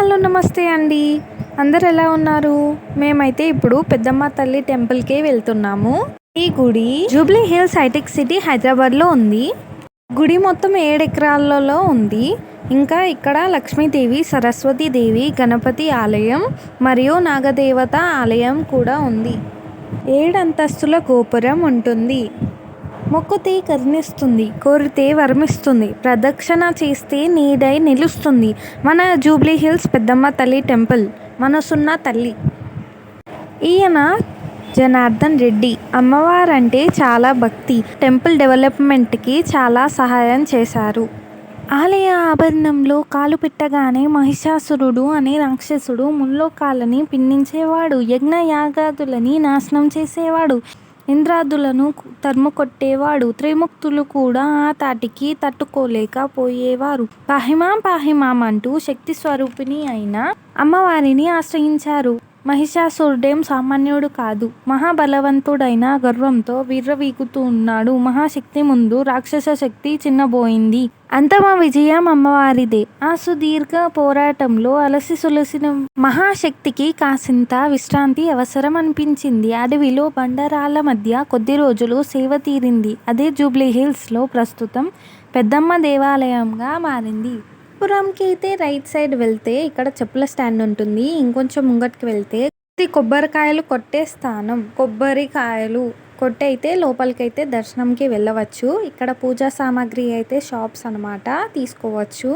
Hello నమస్తే అండి. అందరు ఎలా ఉన్నారు? మేమైతే ఇప్పుడు పెద్దమ్మ తల్లి టెంపుల్కే వెళ్తున్నాము. ఈ గుడి జూబ్లీ హిల్స్ హైటెక్ సిటీ హైదరాబాద్లో ఉంది. గుడి మొత్తం ఏడు ఎకరాలలో ఉంది. ఇంకా ఇక్కడ లక్ష్మీదేవి సరస్వతీదేవి గణపతి ఆలయం మరియు నాగదేవత ఆలయం కూడా ఉంది. ఏడంతస్తుల గోపురం ఉంటుంది. మొక్కుతే కరుణిస్తుంది కోరితే వర్మిస్తుంది ప్రదక్షిణ చేస్తే నీడై నిలుస్తుంది. మన జూబ్లీ హిల్స్ పెద్దమ్మ తల్లి టెంపుల్ మనసున్న తల్లి. ఈయన జనార్దన్ రెడ్డి. అమ్మవారంటే చాలా భక్తి. టెంపుల్ డెవలప్మెంట్కి చాలా సహాయం చేశారు. ఆలయ ఆభరణంలో కాలు పెట్టగానే మహిషాసురుడు అనే రాక్షసుడు ముల్లోకాలని పిన్నించేవాడు యజ్ఞ యాగాదులని నాశనం చేసేవాడు. ఇంద్రాదులను తరుము కొట్టేవాడు త్రిముక్తులు కూడా ఆ తాటికి తట్టుకోలేకపోయేవారు. పాహిమాం పాహిమాం అంటూ శక్తి స్వరూపిణి అయిన అమ్మవారిని ఆశ్రయించారు. మహిషాసురుడేం సామాన్యుడు కాదు. మహాబలవంతుడైన గర్వంతో విర్రవీగుతూ ఉన్నాడు. మహాశక్తి ముందు రాక్షస శక్తి చిన్నబోయింది. అంతమ విజయం అమ్మవారిదే. ఆ సుదీర్ఘ పోరాటంలో అలసి సులసిన మహాశక్తికి కాసింత విశ్రాంతి అవసరం అనిపించింది అడవిలో బండరాల మధ్య కొద్ది రోజులు సేవ తీరింది. అదే జూబ్లీ హిల్స్లో ప్రస్తుతం పెద్దమ్మ దేవాలయంగా మారింది. పురంకి అయితే రైట్ సైడ్ వెళ్తే ఇక్కడ చెప్పుల స్టాండ్ ఉంటుంది. ఇంకొంచెం ముంగటికి వెళ్తే ఇది కొబ్బరికాయలు కొట్టే స్థానం. కొబ్బరికాయలు కొట్టయితే లోపలికైతే దర్శనంకి వెళ్ళవచ్చు. ఇక్కడ పూజా సామాగ్రి అయితే షాప్స్ అనమాట తీసుకోవచ్చు.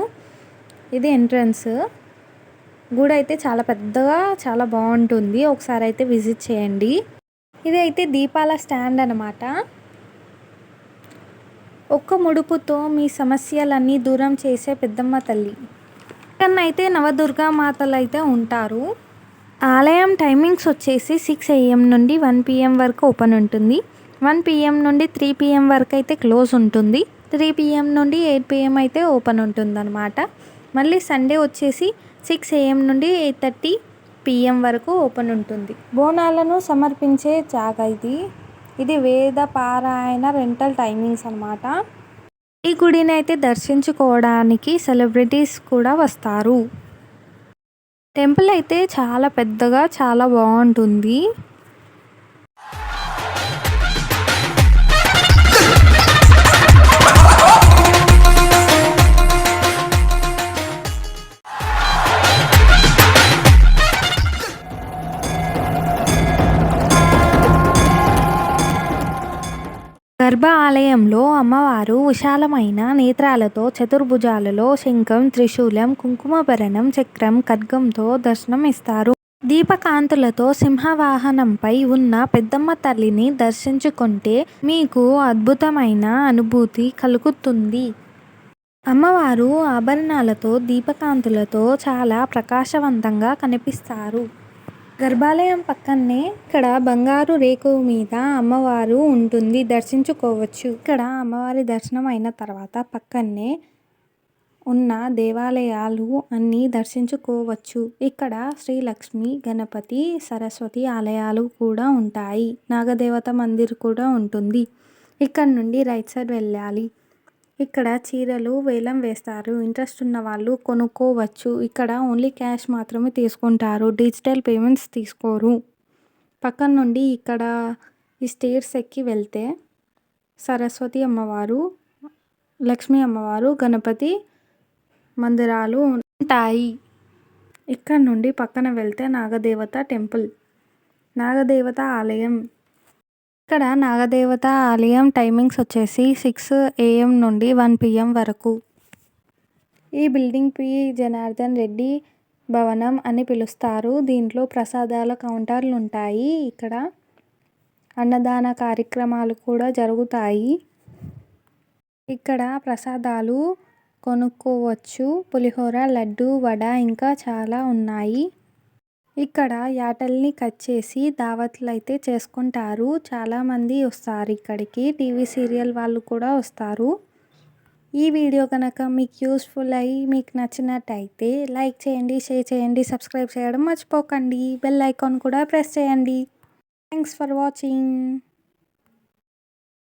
ఇది ఎంట్రన్స్ గుడి అయితే చాలా పెద్దగా చాలా బాగుంటుంది. ఒకసారి అయితే విజిట్ చేయండి. ఇది అయితే దీపాల స్టాండ్ అనమాట ఒక్క ముడుపుతో మీ సమస్యలన్నీ దూరం చేసే పెద్దమ్మ తల్లి. అయితే నవదుర్గా మాతలు అయితే ఉంటారు. ఆలయం టైమింగ్స్ వచ్చేసి సిక్స్ ఏఎం నుండి వన్ పిఎం వరకు ఓపెన్ ఉంటుంది. వన్ పిఎం నుండి త్రీ పిఎం వరకు అయితే క్లోజ్ ఉంటుంది. త్రీ పిఎం నుండి ఎయిట్ పిఎం అయితే ఓపెన్ ఉంటుంది అనమాట మళ్ళీ సండే వచ్చేసి సిక్స్ ఏఎం నుండి ఎయిట్ థర్టీ పిఎం వరకు ఓపెన్ ఉంటుంది. బోనాలను సమర్పించే జాగా ఇది. ఇది వేద పారాయణ రెంటల్ టైమింగ్స్ అనమాట ఈ గుడిని అయితే దర్శించుకోవడానికి సెలబ్రిటీస్ కూడా వస్తారు. టెంపుల్ అయితే చాలా పెద్దగా చాలా బాగుంటుంది. గర్భ ఆలయంలో అమ్మవారు విశాలమైన నేత్రాలతో చతుర్భుజాలలో శంఖం త్రిశూలం కుంకుమభరణం చక్రం ఖడ్గంతో దర్శనం ఇస్తారు. దీపకాంతులతో సింహవాహనంపై ఉన్న పెద్దమ్మ తల్లిని దర్శించుకుంటే మీకు అద్భుతమైన అనుభూతి కలుగుతుంది. అమ్మవారు ఆభరణాలతో దీపకాంతులతో చాలా ప్రకాశవంతంగా కనిపిస్తారు. గర్భాలయం పక్కనే ఇక్కడ బంగారు రేకు మీద అమ్మవారు ఉంటుంది. దర్శించుకోవచ్చు. ఇక్కడ అమ్మవారి దర్శనం అయిన తర్వాత పక్కనే ఉన్న దేవాలయాలు అన్నీ దర్శించుకోవచ్చు. ఇక్కడ శ్రీ లక్ష్మి గణపతి సరస్వతి ఆలయాలు కూడా ఉంటాయి. నాగదేవత మందిర్ కూడా ఉంటుంది. ఇక్కడ నుండి రైట్ సైడ్ వెళ్ళాలి. ఇక్కడ చీరలు వేలం వేస్తారు. ఇంట్రెస్ట్ ఉన్న వాళ్ళు కొనుక్కోవచ్చు. ఇక్కడ ఓన్లీ క్యాష్ మాత్రమే తీసుకుంటారు. డిజిటల్ పేమెంట్స్ తీసుకోరు. పక్కన నుండి ఇక్కడ ఈ స్టేర్స్ ఎక్కి వెళ్తే సరస్వతి అమ్మవారు లక్ష్మీ అమ్మవారు గణపతి మందిరాలు ఉంటాయి. ఇక్కడ నుండి పక్కన వెళ్తే నాగదేవత టెంపుల్. నాగదేవత ఆలయం. ఇక్కడ నాగదేవత ఆలయం టైమింగ్స్ వచ్చేసి సిక్స్ ఏఎం నుండి వన్ పిఎం వరకు. ఈ బిల్డింగ్ పి జనార్దన్ రెడ్డి భవనం అని పిలుస్తారు. దీంట్లో ప్రసాదాల కౌంటర్లు ఉంటాయి. ఇక్కడ అన్నదాన కార్యక్రమాలు కూడా జరుగుతాయి. ఇక్కడ ప్రసాదాలు కొనుక్కోవచ్చు. పులిహోర లడ్డు వడ ఇంకా చాలా ఉన్నాయి. ఇక్కడ యాటల్ని కట్ చేసి దావత్లు అయితే చేసుకుంటారు చాలామంది వస్తారు ఇక్కడికి. టీవీ సీరియల్ వాళ్ళు కూడా వస్తారు. ఈ వీడియో కనుక మీకు యూస్ఫుల్ అయ్యి మీకు నచ్చినట్టయితే లైక్ చేయండి షేర్ చేయండి సబ్స్క్రైబ్ చేయడం మర్చిపోకండి. బెల్ ఐకాన్ కూడా ప్రెస్ చేయండి. Thanks for watching.